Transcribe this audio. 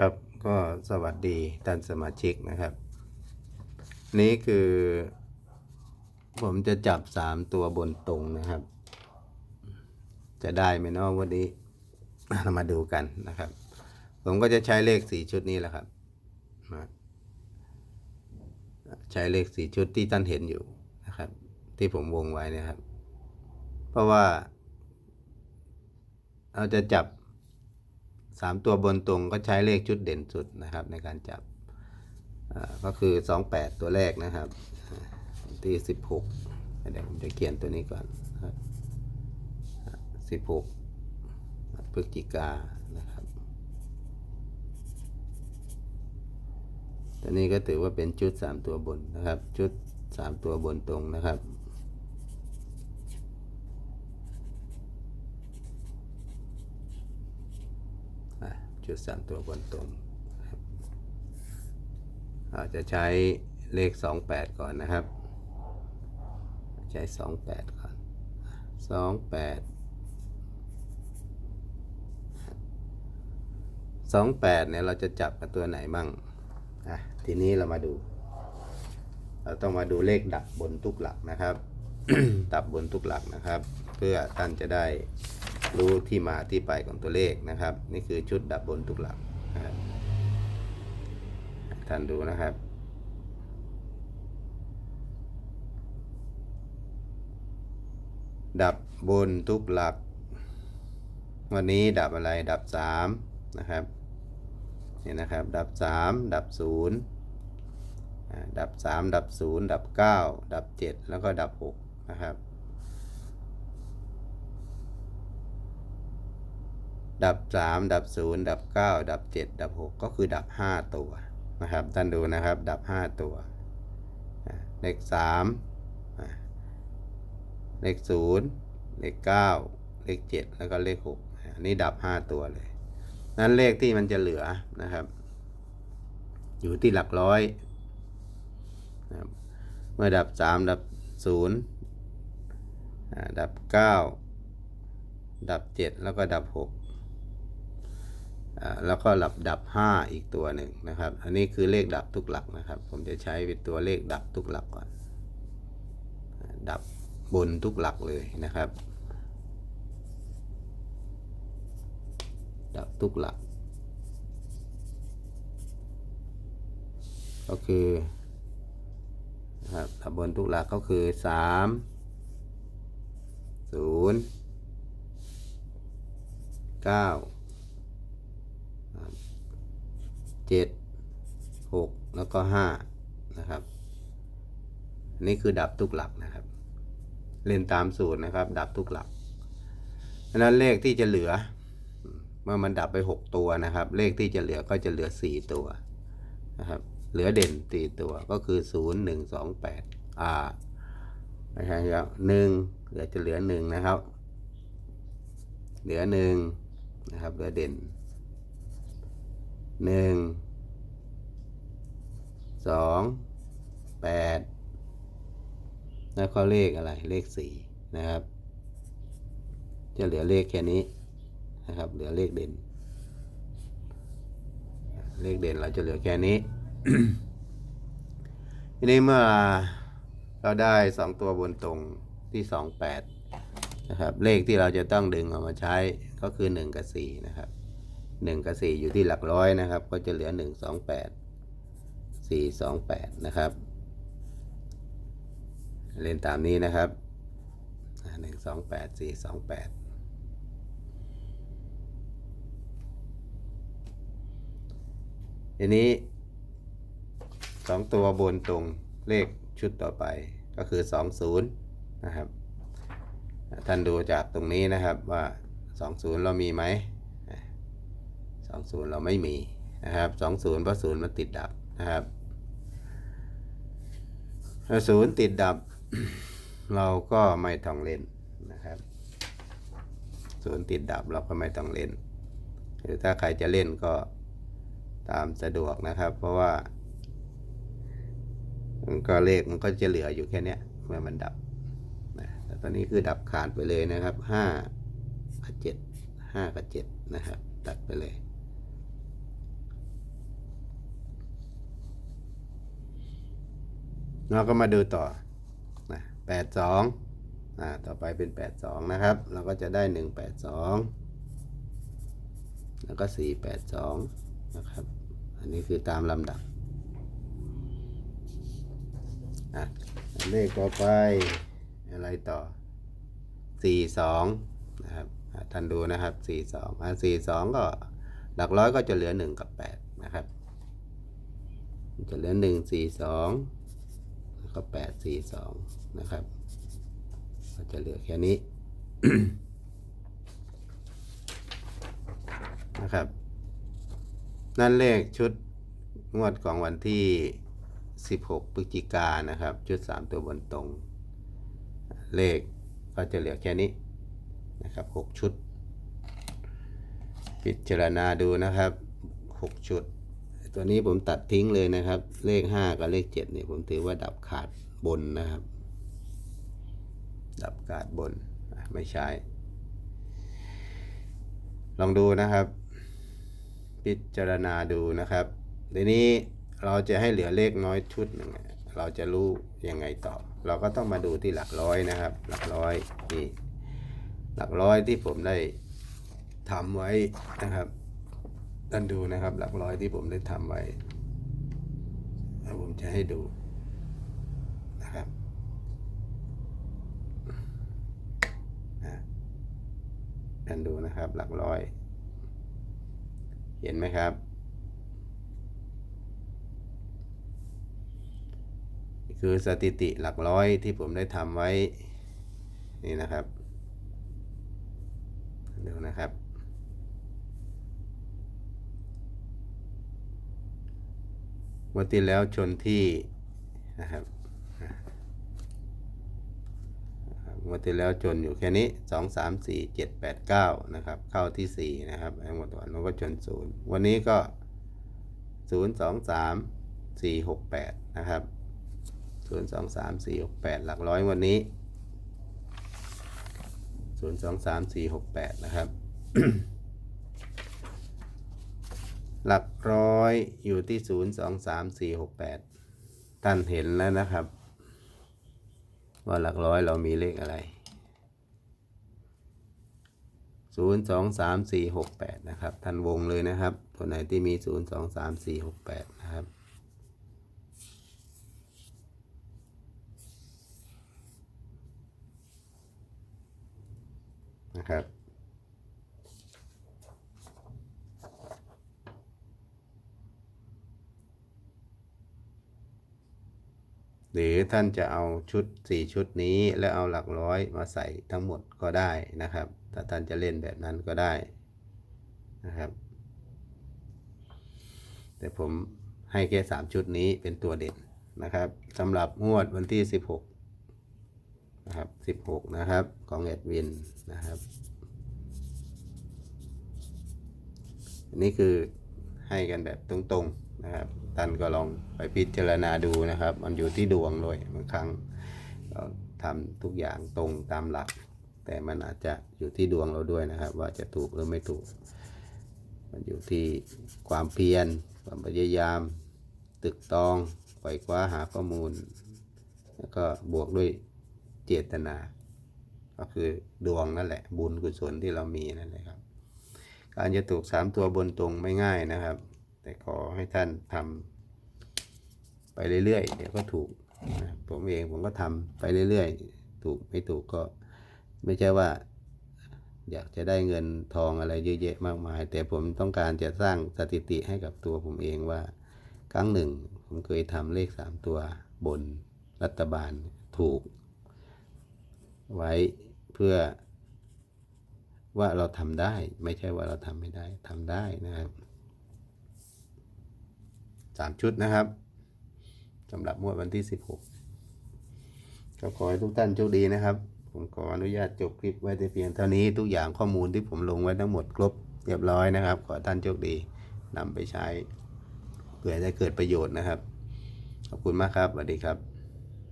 ครับก็สวัสดีท่านสมาชิกนะครับ นี่คือ ผมจะจับสามตัวบนตรงนะครับ จะได้ไหมเนาะวันนี้เรามาดูกันนะครับ ผมก็จะใช้เลขสี่ชุดนี้แหละครับใช้เลขสี่ชุดที่ท่านเห็นอยู่นะครับ ที่ผมวงไว้นะครับ เพราะว่า เราจะจับ สามตัวบนตรงก็ใช้เลขชุดเด่นสุดนะครับ ในการจับก็คือสองแปดตัวแรกนะครับ ที่สิบหกเดี๋ยวผมจะเขียนตัวนี้ก่อนสิบหกพฤศจิกานะครับ ตัวนี้ก็ถือว่าเป็นชุดสามตัวบนนะครับ ชุดสามตัวบนตรงนะครับ จุดสามตัวบนตรงอาจจะใช้เลขสองแปดก่อนนะครับ ใช้สองแปดก่อนสองแปดสองแปดเนี่ยเราจะจับกับตัวไหนมั่งอะทีนี้เรามาดู เราต้องมาดูเลขดับบนทุกหลักนะครับดับบนทุกหลักนะครับ เพื่อท่านจะได้ รู้ที่มาที่ไปของตัวเลขนะครับ นี่คือชุดดับบนทุกหลักนะครับท่านดูนะครับ ดับบนทุกหลัก วันนี้ดับอะไรดับสามนะครับนี่นะครับ ดับสามดับศูนย์ดับสามดับศูนย์ดับเก้าดับเจ็ดแล้วก็ดับหกนะครับ ดับสามดับศูนย์ดับเก้าดับเจ็ดดับหกก็คือดับห้าตัวนะครับท่านดูนะครับดับห้าตัวเลขสามเลขศูนย์เลขเก้าเลขเจ็ดแล้วก็เลขหกอันนี้ดับห้าตัวเลย นั้นเลขที่มันจะเหลือนะครับ อยู่ที่หลักร้อยนะเมื่อดับสามดับศูนย์ดับเก้าดับเจ็ดแล้วก็ดับหก แล้วก็หลับดับห้าอีกตัวหนึ่งนะครับ อันนี้คือเลขดับทุกหลักนะครับ ผมจะใช้เป็นตัวเลขดับทุกหลักก่อน ดับบนทุกหลักเลยนะครับ ดับทุกหลัก ก็คือนะครับดับบนทุกหลักก็คือสาม ศูนย์เจ็ดหกแล้วก็ห้านะครับนนี่คือดับทุกหลักนะครับ เล่นตามสูตรนะครับ ดับทุกหลักดังนั้นเลขที่จะเหลือ เมื่อมันดับไป 6 ตัวนะครับ เลขที่จะเหลือก็จะเหลือ 4 ตัวนะครับ เหลือเด่นตีตัวก็คือ 0 1 2 8อ่าไม่ใช่ครับหนึ่งเหลือจะเหลือหนึ่งนะครับ เหลือหนึ่งนะครับ เหลือเด่น หนึ่งสองแปดแล้วก็เลขอะไรเลขสี่นะครับ จะเหลือเลขแค่นี้นะครับ เหลือเลขเด่น เลขเด่นเราจะเหลือแค่นี้ทีนี้เมื่อเราได้สองตัวบนตรงที่สองแปดนะครับ เลขที่เราจะต้องดึงออกมาใช้ก็คือหนึ่งกับสี่นะครับ หนึ่งกับสี่อยู่ที่หลักร้อยนะครับ ก็จะเหลือหนึ่งสองแปดสี่สองแปดนะครับ เล่นตามนี้นะครับหนึ่งสองแปดสี่สองแปดทีนี้สองตัวบนตรงเลขชุดต่อไปก็คือสองศูนย์นะครับ ท่านดูจากตรงนี้นะครับว่าสองศูนย์เรามีไหม สองศูนย์เราไม่มีนะครับสองศูนย์เพราะศูนย์มันติดดับนะครับถ้าศูนย์ติดดับ เราก็ไม่ต้องเล่นนะครับศูนย์ติดดับเราก็ไม่ต้องเล่น หรือถ้าใครจะเล่นก็ตามสะดวกนะครับ เพราะว่ามันก็เลขมันก็จะเหลืออยู่แค่นี้เมื่อมันดับนะแต่ตอนนี้คือดับขาดไปเลยนะครับห้ากับเจ็ดห้ากับเจ็ดนะครับ ตัดไปเลย เราก็มาดูต่อนะแปดสองอ่าต่อไปเป็นแปดสองนะครับ เราก็จะได้หนึ่งแปดสองแล้วก็สี่แปดสองนะครับ อันนี้คือตามลำดับอะเลขต่อไปอะไรต่อสี่สองนะครับท่านดูนะครับสี่สองอะสี่สองก็หลักร้อยก็จะเหลือหนึ่งกับแปดนะครับ จะเหลือหนึ่งสี่สอง ก็แปดสี่สองนะครับ ก็จะเหลือแค่นี้นะครับ นั่นเลขชุดงวดของวันที่ 16พฤศจิกานนะครับ ชุด 3 ตัวบนตรง เลขก็จะเหลือแค่นี้นะครับ 6 ชุด พิจารณาดูนะครับ 6 ชุด ตัวนี้ผมตัดทิ้งเลยนะครับ เลข 5 กับเลข7เนี่ยผมถือว่าดับขาดบนนะครับ ดับขาดบนไม่ใช่ลองดูนะครับ พิจารณาดูนะครับทีนี้เราจะให้เหลือเลขน้อยชุดหนึ่งเราจะรู้ยังไงต่อ เราก็ต้องมาดูที่หลักร้อยนะครับ หลักร้อยนี่หลักร้อยที่ผมได้ทำไว้นะครับ ท่านดูนะครับ หลักร้อยที่ผมได้ทำไว้ผมจะให้ดูนะครับท่านดูนะครับ หลักร้อย เห็นไหมครับ คือสถิติหลักร้อยที่ผมได้ทำไว้ นี่นะครับ ดูนะครับ วันที่แล้วชนที่นะครับวันที่แล้วจนอยู่แค่นี้สองสามสี่เจ็ดแปดเก้านะครับ เข้าที่สี่นะครับไอ้หมดวันนู้นก็จนศูนย์วันนี้ก็ศูนย์สองสามสี่หกแปดนะครับศูนย์สองสามสี่หกแปดหลักร้อยวันนี้ศูนย์สองสามสี่หกแปดนะครับ หลักร้อยอยู่ที่ศูนย์สองสามสี่หกแปดท่านเห็นแล้วนะครับ ว่าหลักร้อยเรามีเลขอะไรศูนย์สองสามสี่หกแปดนะครับ ท่านวงเลยนะครับ ตัวไหนที่มีศูนย์สองสามสี่หกแปดนะครับนะครับ หรือท่านจะเอาชุด 4 ชุดนี้แล้วเอาหลักร้อยมาใส่ทั้งหมดก็ได้นะครับ ถ้าท่านจะเล่นแบบนั้นก็ได้นะครับ แต่ผมให้แค่ 3 ชุดนี้เป็นตัวเด่นนะครับสำหรับงวดวันที่ 16นะครับ16 นะครับของเอ็ดวินนะครับนนี้คือให้กันแบบตรงๆนะครับ ท่านก็ลองไปพิจารณาดูนะครับ มันอยู่ที่ดวงด้วยบางครั้งเราทำทุกอย่างตรงตามหลัก แต่มันอาจจะอยู่ที่ดวงเราด้วยนะครับ ว่าจะถูกหรือไม่ถูก มันอยู่ที่ความเพียรความพยายาม ตึกตองไขว่คว้าหาข้อมูล แล้วก็บวกด้วยเจตนา ก็คือดวงนั่นแหละ บุญกุศลที่เรามีนั่นแหละครับ การจะถูกสามตัวบนตรงไม่ง่ายนะครับ แต่ขอให้ท่านทำไปเรื่อยๆเดี๋ยวก็ถูกนะผมเองผมก็ทำไปเรื่อยๆ ถูกไม่ถูกก็ไม่ใช่ว่า อยากจะได้เงินทองอะไรเยอะแยะมากมาย แต่ผมต้องการจะสร้างสถิติให้กับตัวผมเองว่า ครั้งหนึ่ง ผมเคยทำเลขสามตัวบนรัฐบาลถูก ไว้เพื่อว่าเราทำได้ ไม่ใช่ว่าเราทำไม่ได้ทำได้นะครับ สามชุดนะครับสำหรับงวดวันที่16ก็ขอให้ทุกท่านโชคดีนะครับ ผมขออนุญาตจบคลิปไว้แต่เพียงเท่านี้ทุกอย่างข้อมูลที่ผมลงไว้ทั้งหมดครบเรียบร้อยนะครับ ขอท่านโชคดีนำไปใช้เพื่อจะเกิดประโยชน์นะครับ ขอบคุณมากครับสวัสดีครับ